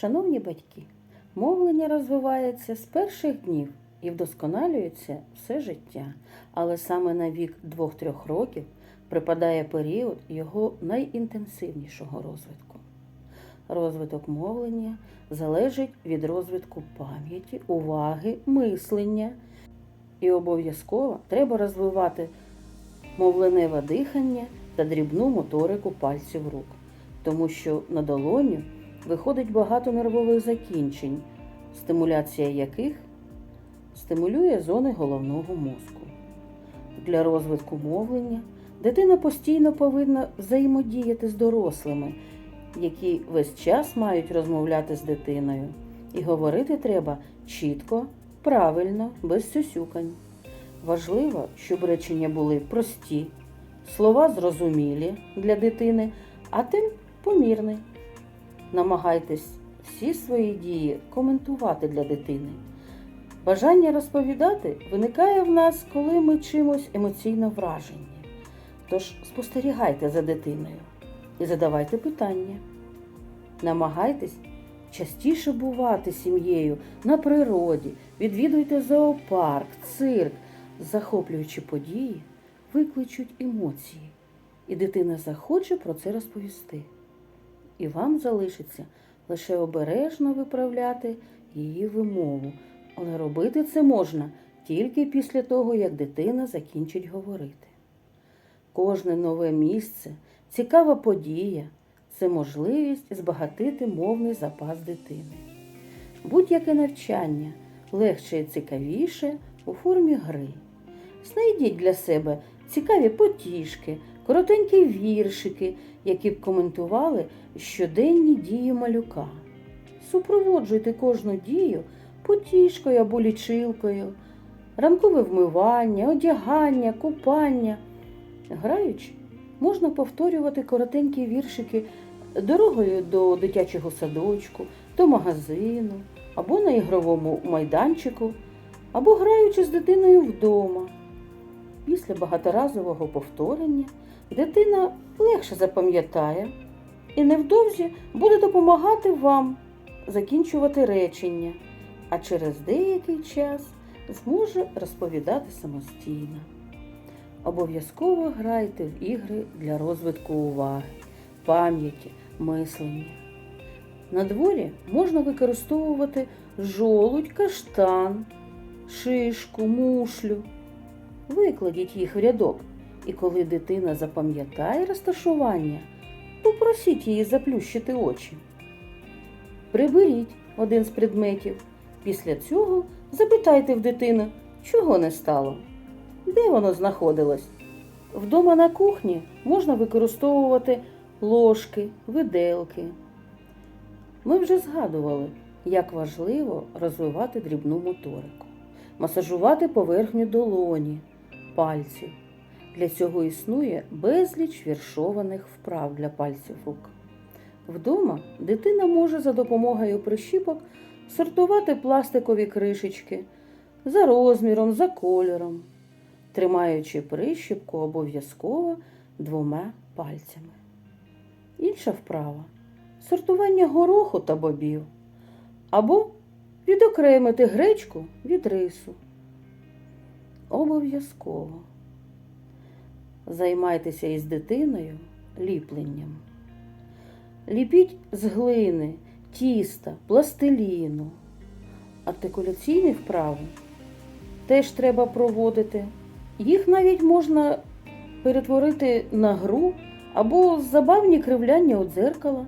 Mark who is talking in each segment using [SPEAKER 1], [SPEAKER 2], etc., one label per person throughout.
[SPEAKER 1] Шановні батьки, мовлення розвивається з перших днів і вдосконалюється все життя, але саме на вік 2-3 років припадає період його найінтенсивнішого розвитку. Розвиток мовлення залежить від розвитку пам'яті, уваги, мислення, і обов'язково треба розвивати мовленеве дихання та дрібну моторику пальців рук, тому що на долоню виходить багато нервових закінчень, стимуляція яких стимулює зони головного мозку. Для розвитку мовлення дитина постійно повинна взаємодіяти з дорослими, які весь час мають розмовляти з дитиною. І говорити треба чітко, правильно, без сюсюкань. Важливо, щоб речення були прості, слова зрозумілі для дитини, а тим помірні. Намагайтесь всі свої дії коментувати для дитини. Бажання розповідати виникає в нас, коли ми чимось емоційно вражені. Тож спостерігайте за дитиною і задавайте питання. Намагайтесь частіше бувати сім'єю на природі, відвідуйте зоопарк, цирк, захоплюючі події, викличуть емоції, і дитина захоче про це розповісти. І вам залишиться лише обережно виправляти її вимову, але робити це можна тільки після того, як дитина закінчить говорити. Кожне нове місце, цікава подія це можливість збагатити мовний запас дитини. Будь-яке навчання легше і цікавіше у формі гри. Знайдіть для себе цікаві потішки, коротенькі віршики, які б коментували щоденні дії малюка. Супроводжуйте кожну дію потішкою або лічилкою, ранкове вмивання, одягання, купання. Граючи, можна повторювати коротенькі віршики дорогою до дитячого садочку, до магазину, або на ігровому майданчику, або граючи з дитиною вдома. Після багаторазового повторення дитина легше запам'ятає і невдовзі буде допомагати вам закінчувати речення, а через деякий час зможе розповідати самостійно. Обов'язково грайте в ігри для розвитку уваги, пам'яті, мислення. На дворі можна використовувати жолудь, каштан, шишку, мушлю. Викладіть їх в рядок, і коли дитина запам'ятає розташування, попросіть її заплющити очі. Приберіть один з предметів. Після цього запитайте в дитини, чого не стало, де воно знаходилось. Вдома на кухні можна використовувати ложки, виделки. Ми вже згадували, як важливо розвивати дрібну моторику, масажувати поверхню долоні, пальців. Для цього існує безліч віршованих вправ для пальців рук. Вдома дитина може за допомогою прищіпок сортувати пластикові кришечки за розміром, за кольором, тримаючи прищіпку обов'язково двома пальцями. Інша вправа сортування гороху та бобів або відокремити гречку від рису. Обов'язково займайтеся із дитиною ліпленням. Ліпіть з глини, тіста, пластиліну. Артикуляційні вправи теж треба проводити. Їх навіть можна перетворити на гру або забавні кривляння у дзеркала,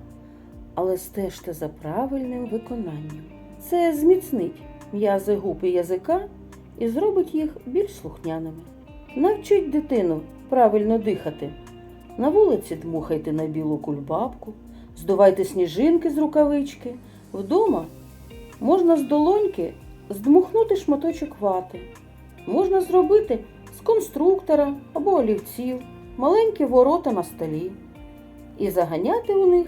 [SPEAKER 1] але стежте за правильним виконанням. Це зміцнить м'язи губ язика і зробить їх більш слухняними. Навчіть дитину правильно дихати. На вулиці дмухайте на білу кульбабку, здувайте сніжинки з рукавички. Вдома можна з долоньки здмухнути шматочок вати. Можна зробити з конструктора або олівців маленькі ворота на столі і заганяти у них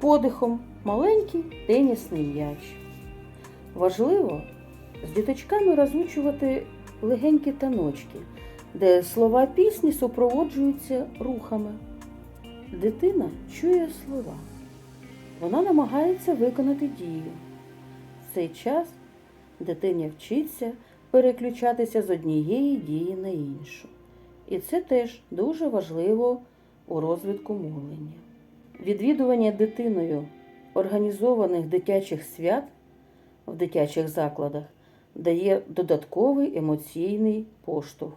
[SPEAKER 1] подихом маленький тенісний м'яч. Важливо з діточками розучувати легенькі таночки, де слова пісні супроводжуються рухами. Дитина чує слова, вона намагається виконати дію. В цей час дитиня вчиться переключатися з однієї дії на іншу. І це теж дуже важливо у розвитку мовлення. Відвідування дитиною організованих дитячих свят в дитячих закладах дає додатковий емоційний поштовх.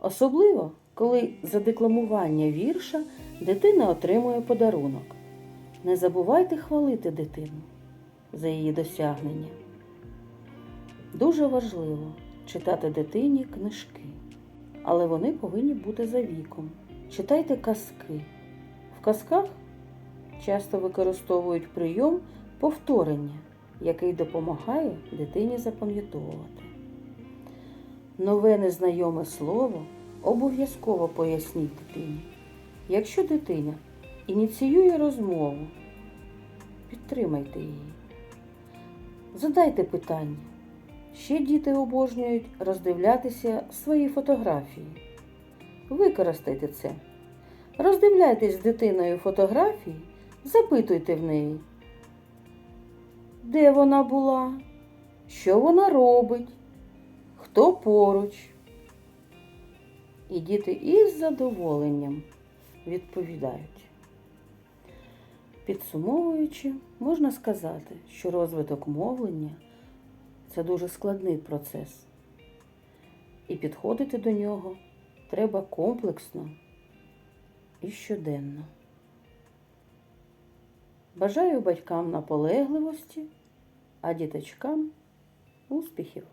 [SPEAKER 1] Особливо, коли за декламування вірша дитина отримує подарунок. Не забувайте хвалити дитину за її досягнення. Дуже важливо читати дитині книжки, але вони повинні бути за віком. Читайте казки. В казках часто використовують прийом повторення, який допомагає дитині запам'ятовувати. Нове незнайоме слово обов'язково поясніть дитині. Якщо дитина ініціює розмову, підтримайте її. Задайте питання. Ще діти обожнюють роздивлятися свої фотографії. Використайте це. Роздивляйтесь з дитиною фотографії, запитуйте в неї, де вона була, що вона робить, хто поруч. І діти із задоволенням відповідають. Підсумовуючи, можна сказати, що розвиток мовлення це дуже складний процес, і підходити до нього треба комплексно і щоденно. Бажаю батькам наполегливості, а діточкам успіхів!